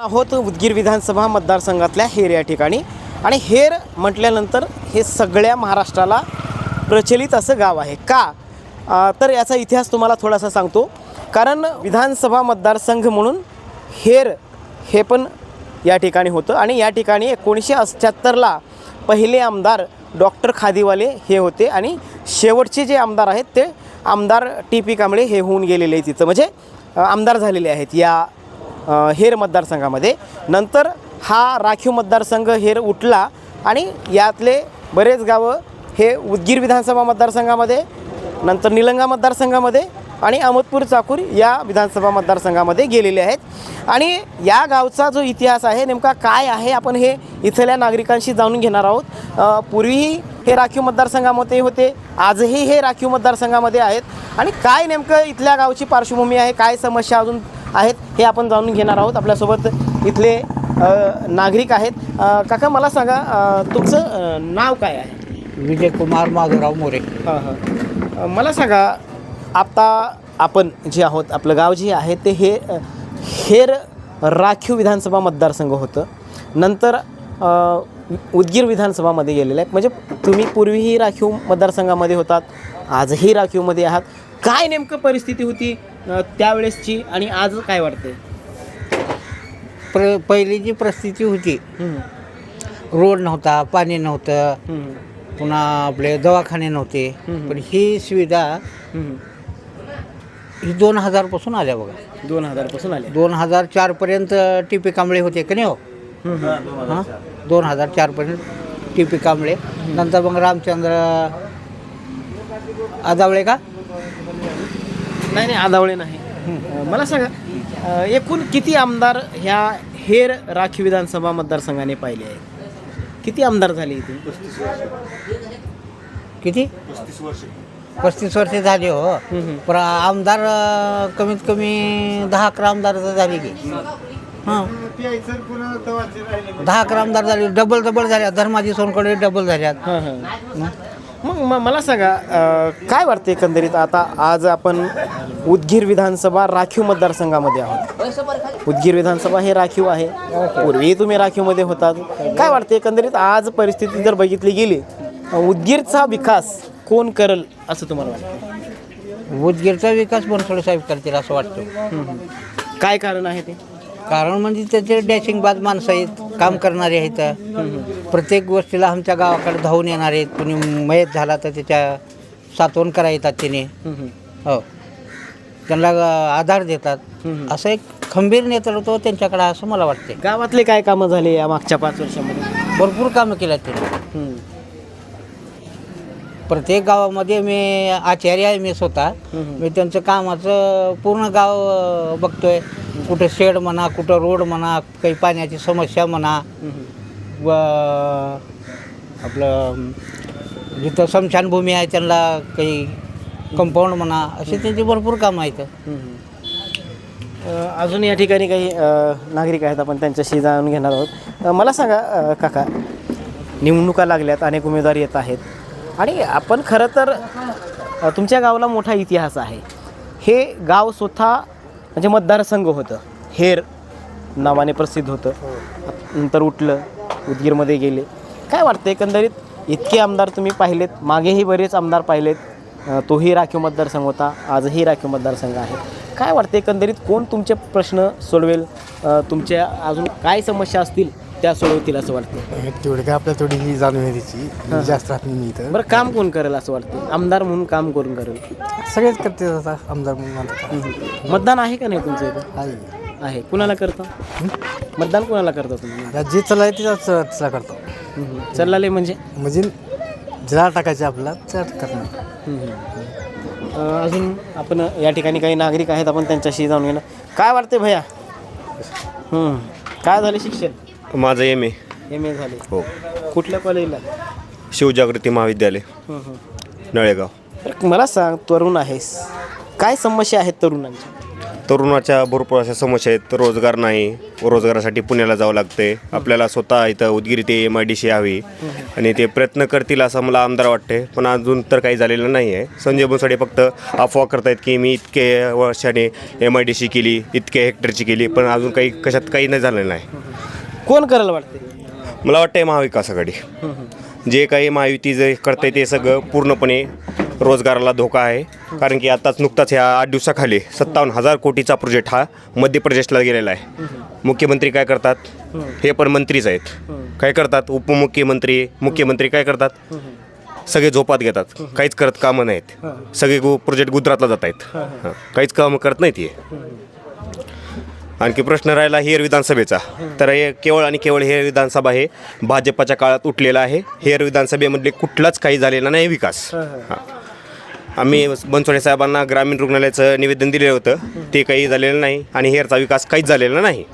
आहोत उदगीर विधानसभा मतदारसंघातल्या हेर या ठिकाणी. आणि हेर म्हटल्यानंतर हे सगळ्या महाराष्ट्राला प्रचलित असं गाव आहे. का? तर याचा इतिहास तुम्हाला थोडासा सांगतो. कारण विधानसभा मतदारसंघ म्हणून हेर हे पण या ठिकाणी होतं. आणि या ठिकाणी एकोणीसशे अठ्ठ्याहत्तरला पहिले आमदार डॉक्टर खादीवाले हे होते. आणि शेवटचे जे आमदार आहेत ते आमदार टी पी कांबळे हे होऊन गेलेले आहेत तिथं. म्हणजे आमदार झालेले आहेत या हेर मतदारसंघामध्ये. नंतर हा राखीव मतदारसंघ हेर उठला आणि यातले बरेच गावं हे उदगीर विधानसभा मतदारसंघामध्ये नंतर निलंगा मतदारसंघामध्ये आणि अहमदपूर चाकूर या विधानसभा मतदारसंघामध्ये गेलेले आहेत. आणि या गावचा जो इतिहास आहे नेमका काय आहे आपण हे इथल्या नागरिकांशी जाणून घेणार आहोत. पूर्वीही हे राखीव मतदारसंघामध्ये होते आजही हे राखीव मतदारसंघामध्ये आहेत. आणि काय नेमकं इथल्या गावची पार्श्वभूमी आहे काय समस्या अजून आहेत हे आपण जाणून घेणार आहोत. आपल्यासोबत इथले नागरिक आहेत. काका मला सांगा तुमचं नाव काय आहे? विजयकुमार माधवराव मोरे. हां हां. मला सांगा आता आपण जे आहोत आपलं गाव जे आहे ते हे हेर राखीव विधानसभा मतदारसंघ होतं. नंतर उदगीर विधानसभामध्ये गेलेलं आहे म्हणजे तुम्ही पूर्वीही राखीव मतदारसंघामध्ये होतात आजही राखीवमध्ये आहात. काय नेमकं परिस्थिती होती? त्यावेळेसची आणि आज काय वाटते प्र पहिली जी परिस्थिती होती रोड नव्हता पाणी नव्हतं पुन्हा आपले दवाखाने नव्हते. पण ही सुविधा ही दोन हजारपासून आल्या बघा. दोन हजारपासून आले दोन हजार चारपर्यंत टी पी कांबळे होते का नाही हो? हां दोन हजार चारपर्यंत टी पी कांबळे. नंतर मग रामचंद्र आदावळे का? नाही नाही आदावळे नाही. मला सांगा अ, एकूण किती आमदार ह्या हेर राखीव विधानसभा मतदारसंघाने पाहिले आहेत? किती आमदार झाले इथे? किती? पस्तीस वर्ष. झाले हो. हम्म. पण आमदार अं, कमीत कमी दहा अकरा आमदार तर झाले की. हां. दहा अकरा आमदार झाले डबल डबल झाल्या. धर्माजी सोनकडे डबल झाल्यात. हां. हां. मग म- मला सांगा अ, काय वाटते एकंदरीत आता आज आपण उदगीर विधानसभा राखीव मतदारसंघामध्ये आहोत? उदगीर विधानसभा हे राखीव आहे. पूर्वी तुम्ही राखीवमध्ये होतात. काय वाटते एकंदरीत आज परिस्थिती जर बघितली गेली अ, उदगीरचा विकास कोण करल असं तुम्हाला वाटतं? उदगीरचा विकास बनसोडे साहेब करतील असं वाटतं. काय कारण आहे ते? कारण म्हणजे त्याचे डॅशिंगबाज माणसं आहेत काम करणारे आहेत. प्रत्येक गोष्टीला आमच्या गावाकडे धावून येणार आहेत. कुणी मयत झाला तर त्याच्या सातवण करा येतात हम्म. हो. त्यांना आधार देतात. असं एक खंबीर नेतृत्व त्यांच्याकडे असं मला वाटते गावातले काय कामं झाले या मागच्या पाच वर्षामध्ये? भरपूर कामं केल्यात त्यांनी. प्रत्येक गावामध्ये मी आचार्य आहे मी स्वतः. मी त्यांचं कामाचं पूर्ण गाव बघतोय. कुठं शेड म्हणा कुठं रोड म्हणा काही पाण्याची समस्या म्हणा व आपलं जिथं स्मशानभूमी आहे त्यांना काही कंपाऊंड म्हणा असे त्यांची भरपूर कामं आहेत. अ, अजून या ठिकाणी काही अ, नागरिक आहेत आपण त्यांच्याशी जाणून घेणार आहोत. अ, मला सांगा अ, काका निवडणुका लागल्यात अनेक उमेदवार येत आहेत. आणि आपण खरं तर अ, तुमच्या गावाला मोठा इतिहास आहे. हे गाव स्वतः म्हणजे मतदारसंघ होतं. हेर नावाने प्रसिद्ध होतं. नंतर उठलं उदगीरमध्ये गेले. काय वाटतं एकंदरीत इतके आमदार तुम्ही पाहिलेत मागेही बरेच आमदार पाहिलेत. तोही राखीव मतदारसंघ होता आजही राखीव मतदारसंघ आहे. काय वाटतं एकंदरीत कोण तुमचे प्रश्न सोडवेल? तुमच्या अजून काय समस्या असतील? त्या सोडवतील असं वाटतं. तेवढी काय आपल्या थोडी ही जाणून आहे त्याची जास्त राहत नाही मी इथं. बरं काम कोण करेल असं वाटतं? आमदार म्हणून काम करून करेल? सगळेच करते आता आमदार म्हणून मतदान आहे का नाही तुमचं इथं? आहे. आहे. कुणाला करता? मतदान कुणाला करता तुम्ही? जे चला आहे त्याच चला करतो. हम्म. चाललाले म्हणजे? म्हणजे ज्याला टाकायचे आपला त्या करणार. अ, अजून आपण या ठिकाणी काही नागरिक आहेत आपण त्यांच्याशी जाणून घेणार. काय वाटते भैया? हम्म. काय झाले शिक्षण? माझं एम ए एम ए झाले. हो. कुठल्या कॉलेजला शिवजागृती महाविद्यालय. नळेगाव. तर मला सांग तरुण आहेस. काय समस्या आहेत तरुणांच्या? तरुणाच्या भरपूर अशा समस्या आहेत. रोजगार नाही. रोजगारासाठी पुण्याला जावं लागते आपल्याला स्वतः इथं उदगीर ते एम आय डी सी हवी आणि ते प्रयत्न करतील असं मला आमदार वाटते पण अजून तर काही झालेलं नाही आहे. संजय बनसोडे फक्त अफवा करतायत की मी इतके वर्षाने एम आय डी सी केली इतके हेक्टरची केली. पण अजून काही कशात काही नाही झालेलं नाही. कोण करायला वाटते मला वाटतं महाविकास आघाडी. जे काही महायुती जे करते ते सगळं पूर्णपणे रोजगाराला धोका आहे. कारण की आताच नुकताच ह्या आठ दिवसाखाली सत्तावन्न हजार कोटीचा प्रोजेक्ट हा मध्य प्रदेशला गेलेला आहे. मुख्यमंत्री काय करतात? हे पण मंत्रीच आहेत. काय करतात? उपमुख्यमंत्री मुख्यमंत्री काय करतात? सगळे झोपात घेतात. काहीच करत कामं नाहीत. सगळे गु प्रोजेक्ट गुजरातला जात आहेत हां. काहीच कामं करत नाहीत हे. आणखी प्रश्न राहिला हेर विधानसभेचा. तर हे केवळ आणि केवळ हेर विधानसभा हे भाजपच्या काळात उठलेलं आहे. हेर विधानसभेमधले कुठलाच काही झालेला नाही विकास. हां. आम्ही बनसोडे साहेबांना ग्रामीण रुग्णालयाचं निवेदन दिलेलं होतं. ते काही झालेलं नाही आणि हेरचा विकास काहीच झालेला नाही.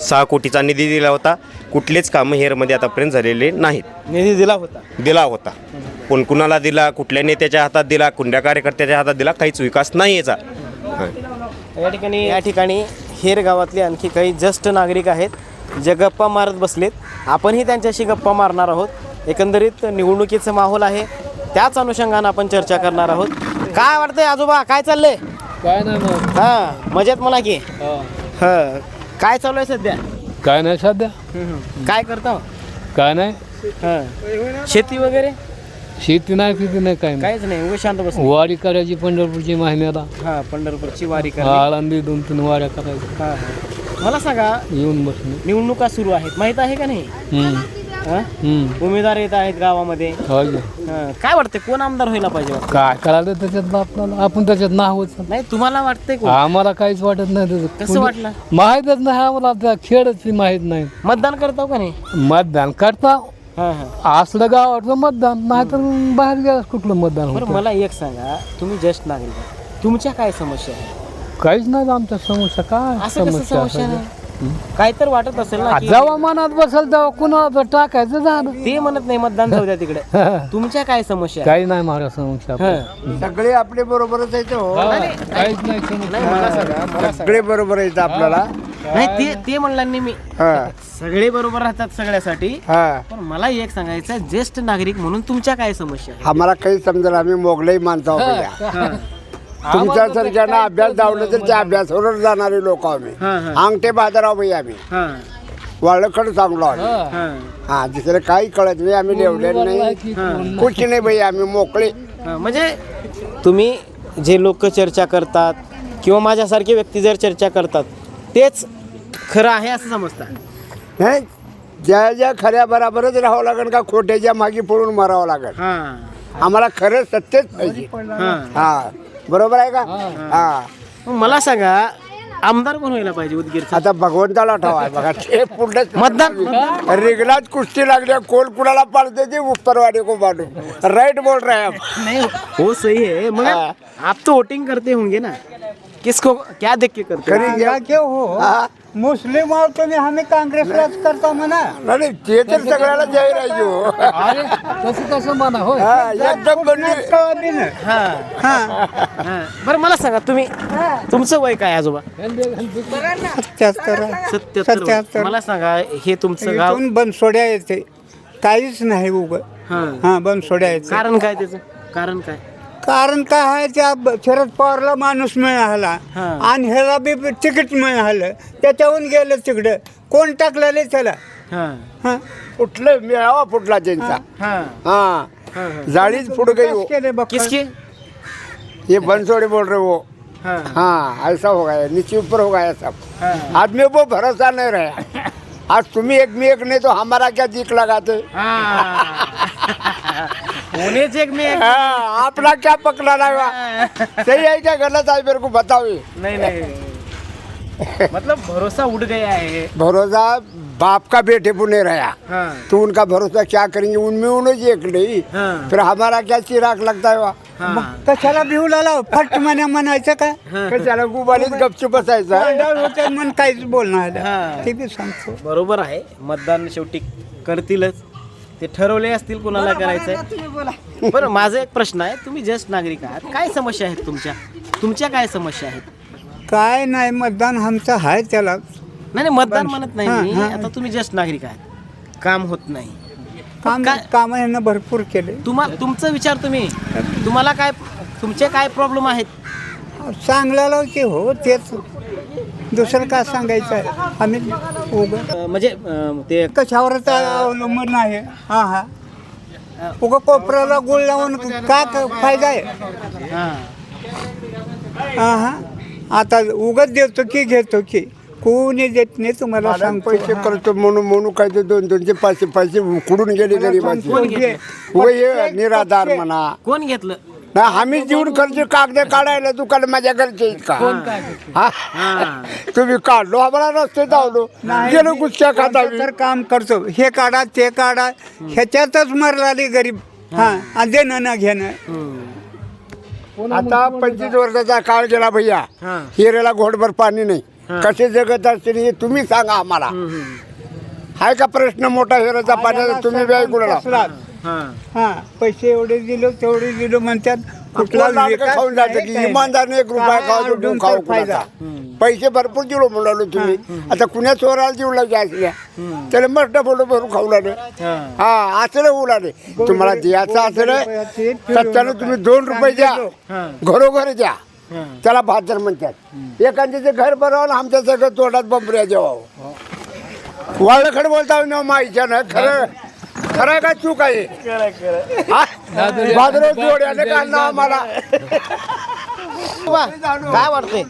सहा कोटीचा निधी दिला होता. कुठलेच कामं हेरमध्ये आतापर्यंत झालेले नाहीत. निधी दिला होता. दिला होता. कोण कुणाला दिला कुठल्या नेत्याच्या हातात दिला कुठल्या कार्यकर्त्याच्या हातात दिला काहीच विकास नाही याचा हां. या ठिकाणी या ठिकाणी हेर गावातले आणखी काही ज्येष्ठ नागरिक आहेत जे गप्पा मारत बसलेत. आपणही त्यांच्याशी गप्पा मारणार आहोत. एकंदरीत निवडणुकीचं माहोल आहे. त्याच अनुषंगानं आपण चर्चा करणार आहोत. काय वाटतंय आजोबा? काय चाललंय? काय नाही मग. हां मजेत मला की. हां. काय चालू आहे सध्या? काय नाही सध्या. काय करता? काय नाही. हां. शेती वगैरे? शेती नाही फिती नाही काय नाही. काहीच नाही उगा शांत बस वारी करायची पंढरपूरची महिन्याला हां पंढरपूरची वारी करा आळंदी दोन तीन वाऱ्या करायच्या. हां हां. मला सांगा येऊन बसणे निवडणुका सुरू आहेत. माहीत आहे का नाही? हम्म, हां? हम्म. उमेदवार येत आहेत गावामध्ये. हो की. हां, काय वाटतं कोण आमदार व्हायला पाहिजे वाटतं? काय करायला त्याच्यात आपल्याला आपण त्याच्यात नाव नाही तुम्हाला वाटतंय कोण? आम्हाला काहीच वाटत नाही त्याचं. कसं वाटलं? माहीतच नाही आम्हाला. त्या खेळच माहीत नाही. मतदान करतो का नाही? मतदान करता असलं गावाचं मतदान नाही तर बाहेर गेलं कुठलं मतदान बरं होतं? मला एक सांगा तुम्ही ज्येष्ठ नागरिक. तुमच्या काय समस्या आहे काहीच नाही आमच्या समस्या काय असं कसं समस्या समस्या असायच्या? नाही काय तर वाटत असेल ना की जेव्हा मनात बसेल तेव्हा कुणाला तर टाकायचं झालं? ते म्हणत नाही मतदान जाऊ द्या तिकडे. तुमच्या काय समस्या आहे? काही नाही महाराज समस्या हां. सगळे आपले बरोबरच आहेत हो. काहीच नाही समस्या. नाही मला सांगा मला सांगा. सगळे बरोबर आहेत आपल्याला. नाही ते ते म्हणलं नाही मी. हा. सगळे बरोबर राहतात सगळ्यासाठी. हा. पण मला एक सांगायचं ज्येष्ठ नागरिक म्हणून तुमच्या काय समस्या आहे? आम्हाला काही समजेल आम्ही मोगलाई माणसं आहोत या. हां. तुमच्या सारख्यांना अभ्यास धावलं तर त्या अभ्यासावर जाणारे लोक आम्ही. हां, हां. अंगठे बाजाराव आम्ही. हां. वाळखड चांगलो आम्ही. हा. दुसरं काही कळत नाही आम्ही लेवलेलं नाही. की कोण- कुछ नाही बाई आम्ही मोकळे. हां, म्हणजे तुम्ही जे लोक चर्चा करतात किंवा माझ्यासारखे व्यक्ती जर चर्चा करतात तेच खरं आहे असं समजतात नाही ज्या ज्या खऱ्या बराबरच राहावं लागेल का खोट्याच्या मागे पडून मरावं लागेल हां. आम्हाला खरं सत्यच पाहिजे. हां. हा. बरोबर आहे का? हा. मग मला सांगा आमदार कोण व्हायला पाहिजे उदगीरचा आता भगवंताला ठेवा बघा. ते पुढलंच मतदान रिगलाच कुस्ती लागल्या कोण कुणाला पाडते ते उपरवाडी को पाडू राइट बोल रहे हैं आप. नहीं हो सही है. मगर आप तो वोटिंग करते होंगे ना? किसको क्या देख के करते हो? करेंगे क्यों हो? हा. मुस्लिम और तुम्ही आम्ही काँग्रेसलाच करतो म्हणा नाही ते तर सगळ्याला जाहीर आहे हो. तसं कसं म्हणा होय हा, एकदम बंदी हां। हां. मला सांगा तुम्ही तुमचं वय काय आजोबा? सत्याहत्तर. वय. मला सांगा हे तुमचं गाव इथून बनसोड्या येते. काहीच नाही उग. हां. हा बनसोड्या येते. कारण काय त्याचं? कारण काय? कारण काय आहे त्या ब- शरद पवारला माणूस मिळाला हा. आणि ह्याला बी तिकीट मिळालं. त्याच्याहून गेलं तिकडं. कोण टाकलेले त्याला? हां. हा. कुठलं मिळावा फुटला त्यांचा. हां. हा. हां हां. जाळीच फुट गई हो केले बघ किसके? ये बंसोड़े बोल रहे हो हां। हाँ ऐसा हो गया नीचे ऊपर हो गया सब। हां। आदमी को भरोसा नहीं रहा। आज तुम्ही एक में एक नहीं तो हमारा क्या दिख लगाते? होनेच एक में हाँ, अपना क्या पकड़ा लगा सही है क्या? गलत है मेरे को बताओ। नहीं नहीं। मतलब भरोसा उड़ गया है। भरोसा बाप का बेटे को नहीं रहा। हाँ। तो उनका भरोसा क्या करेंगे? उनमें उन्हें एक नहीं हाँ। फिर हमारा क्या चिराग लगता है वहाँ? हाँ। कशाला भिवू लाला फट म्हणा म्हणायचं काय कशाला गुबालीत गपचूप बसायचं? मन काहीच बोलणार हा. ते बी सांगतो. बरोबर आहे. मतदान शेवटी करतीलच. ते ठरवले असतील कुणाला करायचंय बरं माझा एक प्रश्न आहे. तुम्ही ज्येष्ठ नागरिक आहात. काय समस्या आहेत तुमच्या? तुमच्या काय समस्या आहेत? काय नाही मतदान आमचं आहे त्याला. नाही नाही मतदान म्हणत नाही मी. आता तुम्ही ज्येष्ठ नागरिक आहात. काम होत नाही. काम काय- काम ह्यानं भरपूर केले. तुम्हा तुमचं विचार तुम्ही. तुम्हाला काय तुमचे काय प्रॉब्लेम आहेत? चांगल्याला की हो तेच. दुसरं काय सांगायचं आहे? आम्ही उगं अं, म्हणजे अं, ते कशावरच अवलंबून आहे. हा हा. उगं कोपऱ्याला गुळ लावून काय काय फायदा आहे? हां. हा हा. आता उगत देतो की घेतो की. कोणी देत नाही तुम्हाला सांगतो. पैसे करतो म्हणून म्हणून काय ते दोन दोनशे पाचशे पैसे उकडून गेले गरीबाचे. हे निराधार म्हणा. कोण घेतलं? नाही आम्ही जीवन खर्च कागद काढायला दुकान माझ्या घरचे का. तुम्ही काढलो आम्हाला रस्ते धावलो. गेलो गुच्छा खाता तर काम करतो. हे काढा ते काढा. ह्याच्यातच मरलाली गरीब. हा. आणि देणं ना घेणं. आता पंचवीस वर्षाचा काळ गेला भैया. हां. हिरेला घोडभर पाणी नाही. कसे जगत असतील हे तुम्ही सांगा आम्हाला. हाय का प्रश्न मोठा हिराचा पाण्याचा? तुम्ही व्याय कसला? हां. हा पैसे एवढे दिलो तेवढे दिलो म्हणतात कुठला कुठला विकास खाऊन जातं नाही, की काही इमानदारने एक रुपया काय खाऊ देऊ अडून खाऊ तर फायदा. कुणाचा पैसे भरपूर दिलो म्हणालो तुम्ही. आता कुण्या चोराला देऊ लागले असल्या? त्याला मस्त बोलो भरून खाऊ लागले. हा. असलं होऊ लागले. तुम्हाला द्यायचं असलं सत्यानं तुम्ही दोन रुपये द्या. घरोघर द्या. त्याला भाजर म्हणतात. एखाद्याचे घर बनवावं आमच्या सगळं तोंडात बंबऱ्या जेवावं. वाळखड बोलता ना माईच्या ना खरं खरं आहे का चूक आहे? हा? भाद्रव जोड्याने काढणं आम्हाला. काय वाटतंय?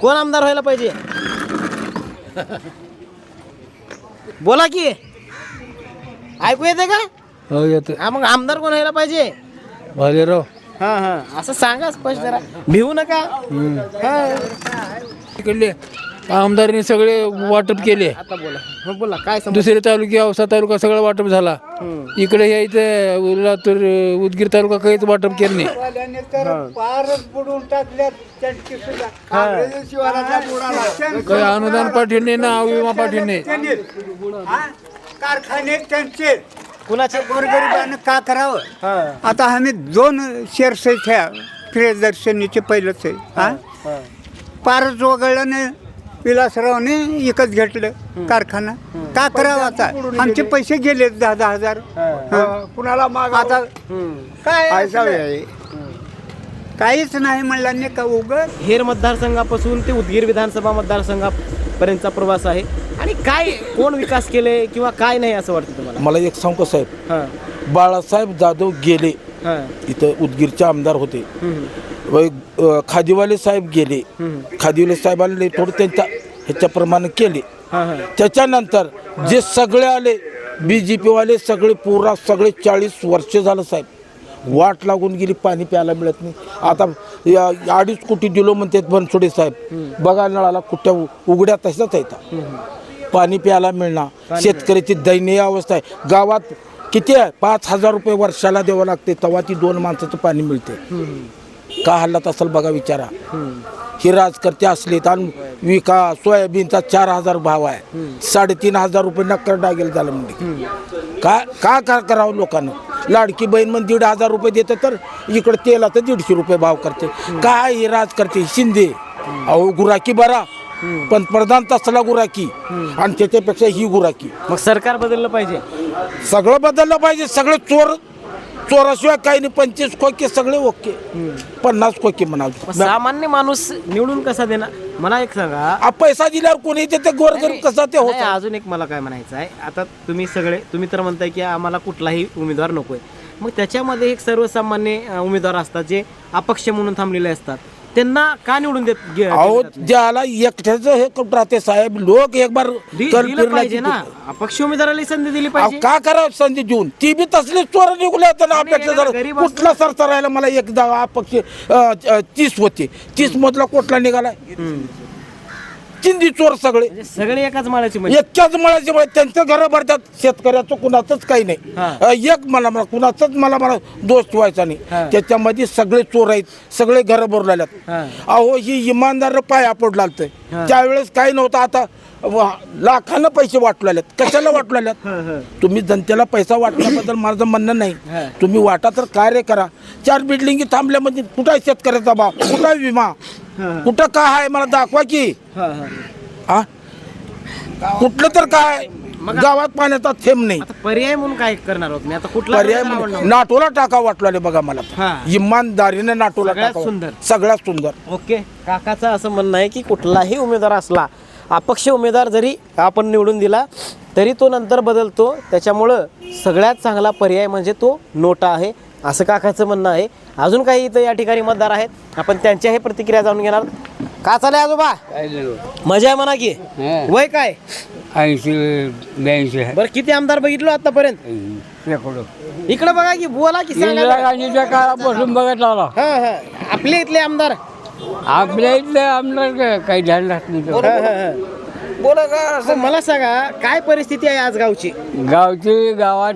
कोण आमदार व्हायला पाहिजे? बोला की. ऐकू येते का? हो येतं हा मग आमदार कोण व्हायला पाहिजे? भालेराव. हा हा. असं सांगा स्पष्ट जरा. भिवू नका. हा. इकडले आमदारांनी सगळे वाटप केले. आता बोला. हो बोला. काय समज दुसरे तालुके औसा तालुका सगळा वाटप झाला. इकडे या इथे लातूर उदगीर तालुका काहीच वाटप केलं नाही. वाल्याने तर पारच बुडून टाकल्यात त्यांची सुद्धा. काँग्रेस शिवाराचा बुडाला. काही अनुदान पाठवले नाही ना विमा पाठवले नाही. त्यांनीच. हा? कारखाने त्यांचे. कुणाचे गोरगरिबानं का करावं? हा. आता आम्ही दोन शेअर्स आहेत ह्या प्रियदर्शनीचे पहिलंच आहे हा? पारच वगळल्याने विलासरावने विकत घेतलं कारखाना. का करावं आता? आमचे पैसे गेले दहा दहा हजार. हा. कुणाला माग आता काय पैसा असलं? आहे काहीच नाही म्हणलं का उगत हेर मतदारसंघापासून ते उदगीर विधानसभा मतदारसंघापर्यंतचा प्रवास आहे आणि काय कोण विकास केले किंवा काय नाही असं वाटतं तुम्हाला? मला एक सांगतो साहेब? हां. बाळासाहेब जाधव गेले हां. इथं उदगीरचे आमदार होते. हम्म. व एक, अ, खादीवाले साहेब गेले. खादीवाले साहेबांनी थोडं त्यांच्या ह्याच्याप्रमाणे केले. हां हां. त्याच्यानंतर जे सगळे आले बी जे पीवाले सगळे पुरा सगळे चाळीस वर्ष झालं साहेब. वाट लागून गेली पाणी प्यायला मिळत नाही. आता या अडीच कोटी दिलो म्हणतात बनसोडे साहेब. बघा नळाला कुठ्या उ- उघड्या तशाच आहेत. पाणी प्यायला मिळणार. शेतकऱ्याची दयनीय अवस्था आहे. गावात किती आहे? पाच हजार रुपये वर्षाला द्यावं लागते तेव्हा ती दोन माणसाचं पाणी मिळते. का हल्लात असेल बघा विचारा. ही राजकर्ते असलेत आणि विका सोयाबीनचा चार हजार भाव आहे. साडेतीन हजार रुपये नक्कर डागेल झालं म्हणजे का का का करावं लोकांना? लाडकी बहीण मग दीड हजार रुपये देते तर इकडं तेलाचं दीडशे रुपये भाव करते. काय हे राजकर्ते शिंदे. अहो गुराकी बरा. पंतप्रधान तसला गुराकी आणि त्याच्यापेक्षा ही गुराकी मग सरकार बदललं पाहिजे. सगळं बदललं पाहिजे. सगळे चोर चोराशिवाय काही नाही पंचवीस खोके सगळे ओके. पन्नास खोके मग म्हणावं सामान्य माणूस निवडून कसा देणार? मला एक सांगा. आ, पैसा दिल्यावर कोणी ते ते गोरगरीब कसा ते नाही, होत अजून एक मला काय म्हणायचं आहे. आता तुम्ही सगळे तुम्ही तर म्हणताय की आम्हाला कुठलाही उमेदवार नकोय. मग त्याच्यामध्ये एक सर्वसामान्य अं, उमेदवार असतात जे अपक्ष म्हणून थांबलेले असतात. त्यांना का निवडून देत गे- अहो? ज्याला एकट्याच हे कुठं राहते साहेब लोक एक बार दि- कल दिलं फिरला पाहिजे ना. अपक्ष उमेदवाराला संधी दिली अहो, पाहिजे. का करावं संधी देऊन? ती बी तसली चोर निघले होते ना आणि अपेक्षा गरीब कुठला सरसा राहिला? मला एकदा अपक्ष तीस होते. तीस मधला कुठला निघाला चिंदी चोर सगळे. म्हणजे सगळे एकाच माळ्याची म्हणजे एकच्याच मळाचे मुळे त्यांचं घर भरतात. शेतकऱ्याचं कुणाचंच काही नाही. हा. अं, एक मला मला कुणाचाच मला मला दोष ठेवायचा हा. नाही त्याच्यामध्ये सगळे चोर आहेत. सगळे घर भरलेल्यात. हा. अहो ही इमानदार पाया पडलात हा. त्यावेळेस काही नव्हतं. आता वा- लाखानं पैसे वाटलेल्यात कशाला वाटलेल्यात तुम्ही जनतेला पैसा वाटण्याबद्दल माझं म्हणणं हा. नाही तुम्ही वाटा तर कार्य करा. चार बिल्डिंगी थांबल्या म्हणजे कुठं आहे शेतकऱ्याचा भाव कुठं आहे विमा? कुठं काय आहे मला दाखवा की. हा? कुठलं तर काय गावात पाण्याचा थेंब नाही. आता पर्याय म्हणून काय करणार आहोत मी? आता कुठला पर्याय आवडणार? नाटोला टाका वाटलं बघा मला. हा. इमानदारीने नाटोला सगळ्यात टाकावं. सुंदर. सगळ्यात सुंदर. ओके. काकाचं असं म्हणणं आहे की कुठलाही उमेदवार असला अपक्ष उमेदवार जरी आपण निवडून दिला तरी तो नंतर बदलतो. त्याच्यामुळं सगळ्यात चांगला पर्याय म्हणजे तो नोटा आहे. असं काकाचं म्हणणं आहे. अजून काही इथं या ठिकाणी मतदार आहेत. आपण त्यांच्याही प्रतिक्रिया जाणून घेणार का चालय आजोबा? मजा आहे म्हणा की. वय काय? ऐंशी ब्याऐंशी आहे. बरं किती आमदार बघितलो आतापर्यंत? इकडे बघा की बोला की सांगा. इंदिरा जरा. गांधीच्या काळापासून बघत आला हा हा. आपले इथले आमदार? आपल्या इथले आमदार काय- काही ध्यान राहत नाही हा, हा, हा. बोला का असं मला सांगा काय परिस्थिती आहे आज गावची? गावची गावात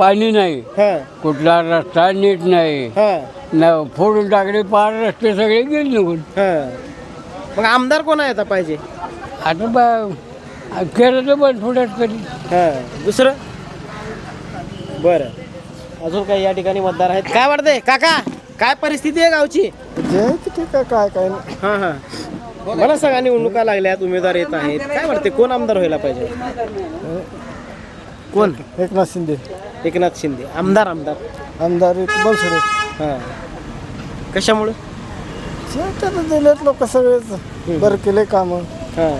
पाणी नाही. हा. कुठला रस्ता नीट नाही. हा. न फोडून टाकले पार रस्ते सगळे गेले निघून. हा. मग आमदार कोण आहे आता पाहिजे? आता बा केलं तर बंद फुटत कधी? हा. दुसरं? बरं. अजून काही या ठिकाणी मतदार आहेत. काय वाटतंय? काका काय परिस्थिती आहे गावची? काय काय हा हा. मला सांगा निवडणुका लागल्यात उमेदवार येत आहेत. काय वाटते कोण आमदार व्हायला पाहिजे? कोण? एकनाथ शिंदे. एकनाथ शिंदे. आमदार आमदार. आमदार बनसोडे हा. कशामुळे? दिलेत लोक सगळेच. बरं केले काम. हा.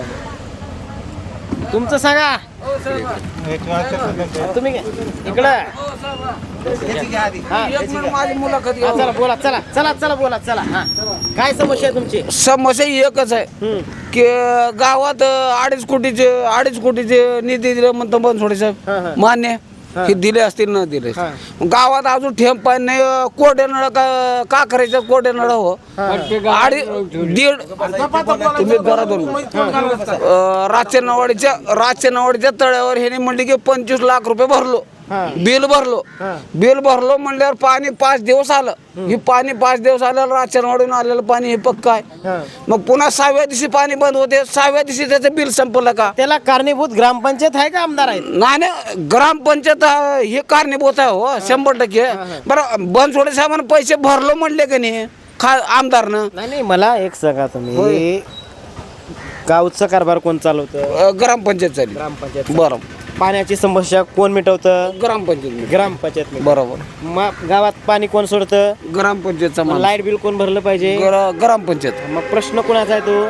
तुमचं सांगा. तुम्ही काय? इकडं. हा. माझी मुलाखत हा, चला बोला चला चला चला बोला चला हा. काय समस्या आहे तुमची? समस्या एकच आहे. हम्म. की गावात अडीच कोटीचे अडीच कोटीचे निधी दिले म्हणतो बनसोडे हा, हा. साहेब मान्य हे. दिले असतील न दिले. गावात अजून ठेम पाणी नाही कोडे नळ का का करायचं? कोडे नळ हो. अडी दीड तुम्ही घरात राजच्या नवाडीच्या राजच्या नवाडीच्या तळ्यावर ह्याने म्हणले की पंचवीस लाख रुपये भरलो. बिल भरलो. बिल भरलो म्हणल्यावर पाणी पाच दिवस आलं. ही. पाणी पाच दिवस आलं राजच्या नवाडून आलेलं पाणी हे पक्क आहे. मग पुन्हा सहाव्या दिवशी पाणी बंद होते. सहाव्या दिवशी त्याचं बिल संपलं का? त्याला कारणीभूत ग्रामपंचायत आहे का आमदार आहेत? नाही नाही, ग्रामपंचायत हा, कारणीभूत आहे हो. शंभर टक्के. बरं बनसोडे साहेबांना पैसे भरलो म्हणले का नाही? खा आमदारनं. नाही नाही मला एक सांगा तुम्ही. गावचं कारभार कोण चालवतं? ग्रामपंचायत झाली ग्रामपंचायत. बरं. पाण्याची समस्या कोण मिटवतं? ग्रामपंचायत ग्रामपंचायत बरोबर. मग गावात पाणी कोण सोडतं? ग्रामपंचायतचा माणूस. लाइट बिल कोण भरलं पाहिजे? ग्रा- ग्रामपंचायत. मग प्रश्न कोणाचा आहे तो?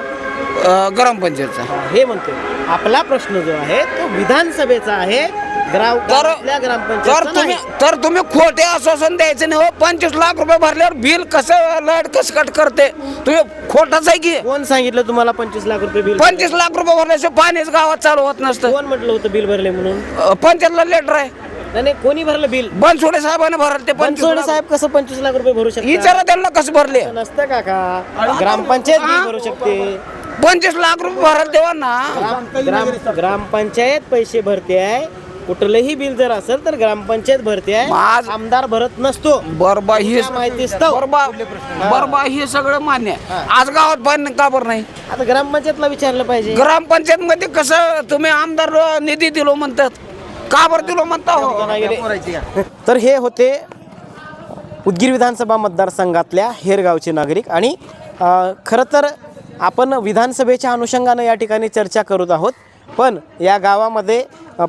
अ, ग्रामपंचायतचा. हे म्हणतो आपला प्रश्न जो आहे तो विधानसभेचा आहे. ग्राम तर तुम्ही तर तुम्ही खोटे आश्वासन द्यायचं नाही हो. पंचवीस लाख रुपये भरल्यावर बिल कसं लाइट कसं कट करते? तुम्ही खोटाच आहे की? कोण सांगितलं तुम्हाला पंचवीस लाख रुपये बिल पंचवीस लाख रुपये भरल्याशिवाय पाणीच गावात चालू होत नसतं. कोण म्हटलं होतं बिल भरले म्हणून? अ, पंचायतला लेटर आहे. नाही नाही कोणी भरलं बिल? बनसोडे साहेबांनी भरले ते पंचवीस बनसोडे. साहेब कसं पंचवीस लाख रुपये भरू शकतात? विचारा त्यांना कसं भरले? नसतं काका. ग्रामपंचायत बिल भरू शकते. पंचवीस लाख रुपये भरायला तेव्हा ना ग्राम ग्राम- ग्रामपंचायत पैसे भरते आहे. कुठलंही बिल जर असेल तर ग्रामपंचायत भरते आहे. आज- आमदार भरत नसतो. बरबा हे तुला माहिती असतं. बरबा बरबा हे. सगळं मान्य आहे. आज गावात पाणी का बरं नाही? आता ग्रामपंचायतला विचारलं पाहिजे. ग्रामपंचायत मध्ये कसं तुम्ही आमदार निधी दिलो म्हणतात. का बरं दिलो म्हणता हो? तर हे होते उदगीर विधानसभा मतदारसंघातल्या हेरगावचे नागरिक आणि अ, खरं तर आपण विधानसभेच्या अनुषंगानं या ठिकाणी चर्चा करत आहोत. पण या गावामध्ये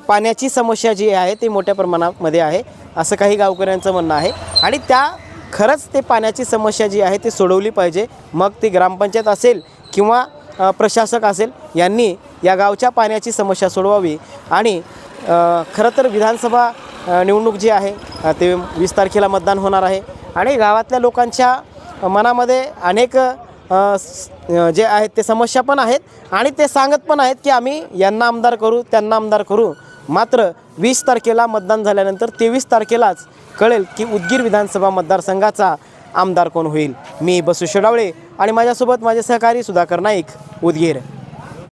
पाण्याची समस्या जी आहे ती मोठ्या प्रमाणामध्ये आहे असं काही गावकऱ्यांचं म्हणणं आहे. आणि त्या खरंच ते पाण्याची समस्या जी आहे ती सोडवली पाहिजे. मग ती ग्रामपंचायत असेल किंवा प्रशासक असेल यांनी या गावच्या पाण्याची समस्या सोडवावी. आणि खरं तर विधानसभा निवडणूक जी आहे ते वीस तारखेला मतदान होणार आहे. आणि गावातल्या लोकांच्या मनामध्ये अनेक जे आहेत ते समस्या पण आहेत आणि ते सांगत पण आहेत की आम्ही यांना आमदार करू त्यांना आमदार करू. मात्र वीस तारखेला मतदान झाल्यानंतर तेवीस तारखेलाच कळेल की उदगीर विधानसभा मतदारसंघाचा आमदार कोण होईल. मी बसू शेडावळे आणि माझ्यासोबत माझे सहकारी सुधाकर नाईक उदगीर.